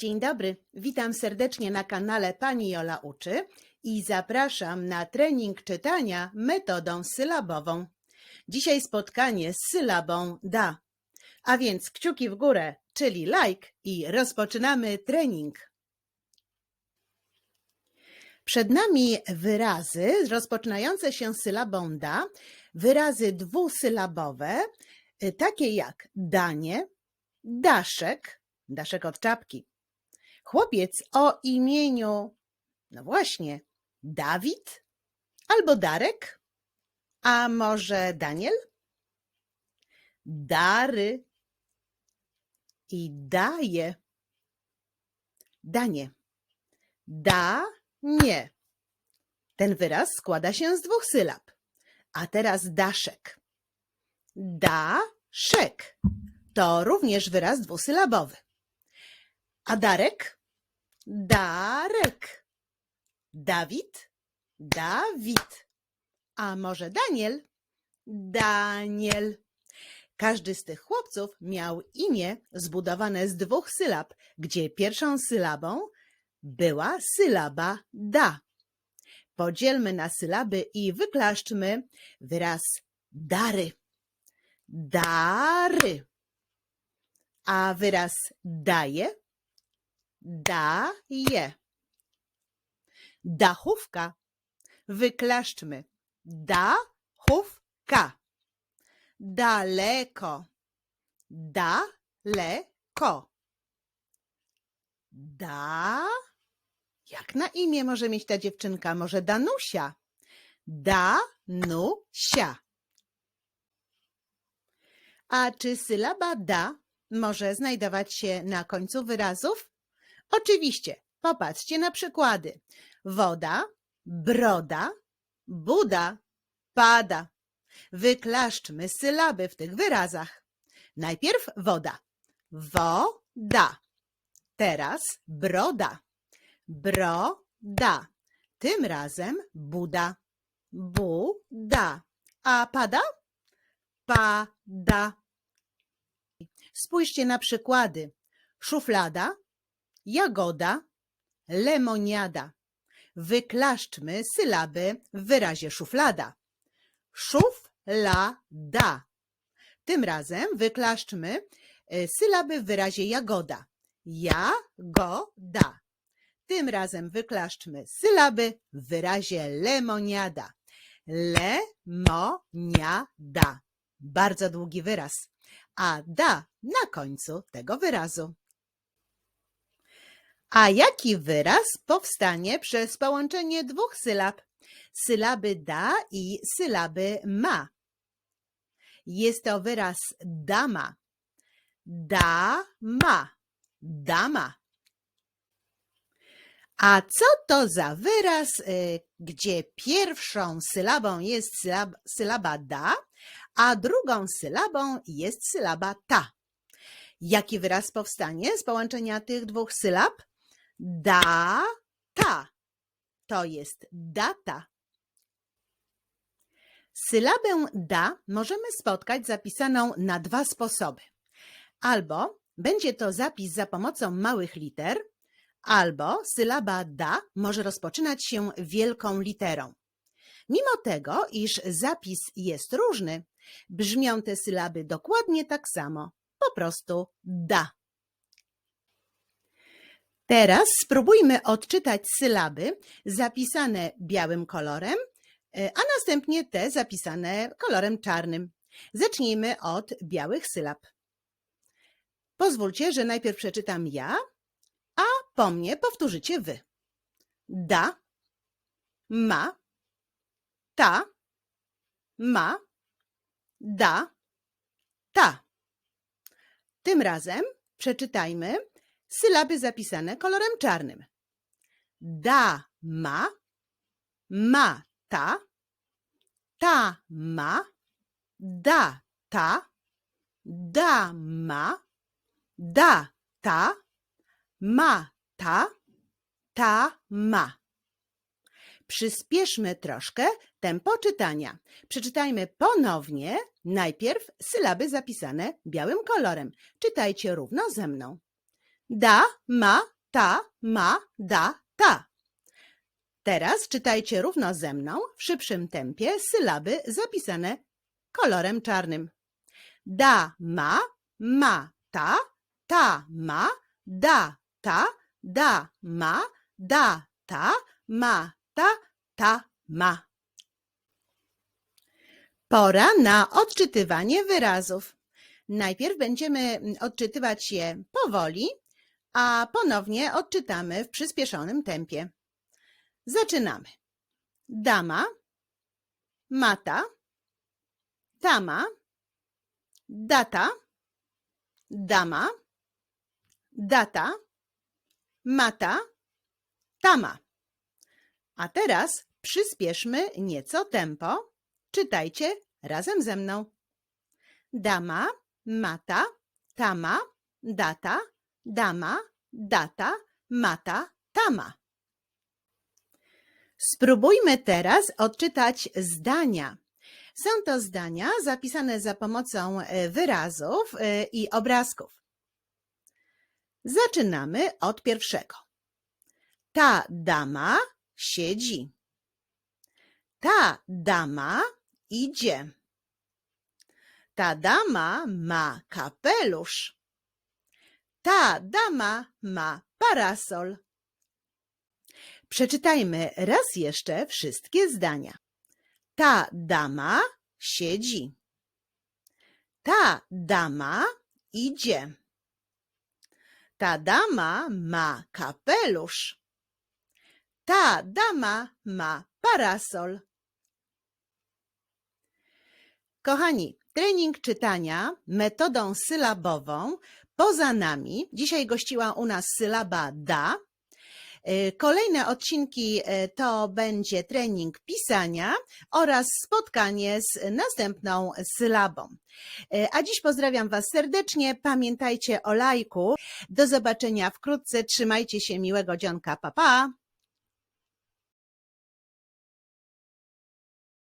Dzień dobry, witam serdecznie na kanale Pani Jola Uczy i zapraszam na trening czytania metodą sylabową. Dzisiaj spotkanie z sylabą da. A więc kciuki w górę, czyli like i rozpoczynamy trening. Przed nami wyrazy rozpoczynające się sylabą da, wyrazy dwusylabowe, y, takie jak danie, daszek, daszek od czapki, chłopiec o imieniu, no właśnie, Dawid albo Darek, a może Daniel? Dary i daje. Danie. Da, nie. Ten wyraz składa się z dwóch sylab. A teraz daszek. Da-szek. To również wyraz dwusylabowy. A Darek? Darek. Dawid? Dawid. A może Daniel? Daniel. Każdy z tych chłopców miał imię zbudowane z dwóch sylab, gdzie pierwszą sylabą była sylaba da. Podzielmy na sylaby i wyklaszczmy wyraz dary. Dary. A wyraz daje? Daje. Dachówka. Wyklaszczmy. Dachówka. Daleko. Daleko. Da. Jak na imię może mieć ta dziewczynka? Może Danusia? Danusia. A czy sylaba da może znajdować się na końcu wyrazów? Oczywiście. Popatrzcie na przykłady. Woda, broda, Buda, pada. Wyklaszczmy sylaby w tych wyrazach. Najpierw woda. Woda. Teraz broda. Broda. Tym razem Buda. Buda. A pada? Pada. Spójrzcie na przykłady. Szuflada, jagoda, lemoniada. Wyklaszczmy sylaby w wyrazie szuflada. Szuflada. Tym razem wyklaszczmy e, sylaby w wyrazie jagoda. Jagoda. Tym razem wyklaszczmy sylaby w wyrazie lemoniada. Lemoniada. Bardzo długi wyraz. A da na końcu tego wyrazu. A jaki wyraz powstanie przez połączenie dwóch sylab? Sylaby da i sylaby ma. Jest to wyraz dama. Dama. Dama. A co to za wyraz, y, gdzie pierwszą sylabą jest sylab, sylaba da, a drugą sylabą jest sylaba ta? Jaki wyraz powstanie z połączenia tych dwóch sylab? Data. To jest data. Sylabę da możemy spotkać zapisaną na dwa sposoby. Albo będzie to zapis za pomocą małych liter, albo sylaba da może rozpoczynać się wielką literą. Mimo tego, iż zapis jest różny, brzmią te sylaby dokładnie tak samo, po prostu da. Teraz spróbujmy odczytać sylaby zapisane białym kolorem, e, a następnie te zapisane kolorem czarnym. Zacznijmy od białych sylab. Pozwólcie, że najpierw przeczytam ja, a po mnie powtórzycie wy. Da, ma, ta, ma, da, ta. Tym razem przeczytajmy sylaby zapisane kolorem czarnym. Da, ma, ma, ta, ta, ma, da, ta, da, ma, da, ta, ma, ta, ta, ma. Przyspieszmy troszkę tempo czytania. Przeczytajmy ponownie najpierw sylaby zapisane białym kolorem. Czytajcie równo ze mną. Da, ma, ta, ma, da, ta. Teraz czytajcie równo ze mną w szybszym tempie sylaby zapisane kolorem czarnym. Da, ma, ma, ta, ta, ma, da, ta, da, ma, da, ta, ma, ta, ta, ma. Pora na odczytywanie wyrazów. Najpierw będziemy odczytywać je powoli, a ponownie odczytamy w przyspieszonym tempie. Zaczynamy. Dama, mata, tama, data, dama, data, mata, tama. A teraz przyspieszmy nieco tempo. Czytajcie razem ze mną. Dama, mata, tama, data, dama, data, mata, tama. Spróbujmy teraz odczytać zdania. Są to zdania zapisane za pomocą e, wyrazów e, i obrazków. Zaczynamy od pierwszego. Ta dama siedzi. Ta dama idzie. Ta dama ma kapelusz. Ta dama ma parasol. Przeczytajmy raz jeszcze wszystkie zdania. Ta dama siedzi. Ta dama idzie. Ta dama ma kapelusz. Ta dama ma parasol. Kochani, trening czytania metodą sylabową poza nami. Dzisiaj gościła u nas sylaba da. Y, Kolejne odcinki y, to będzie trening pisania oraz spotkanie z następną sylabą. Y, A dziś pozdrawiam Was serdecznie. Pamiętajcie o lajku. Do zobaczenia wkrótce. Trzymajcie się miłego dzionka. Pa, pa.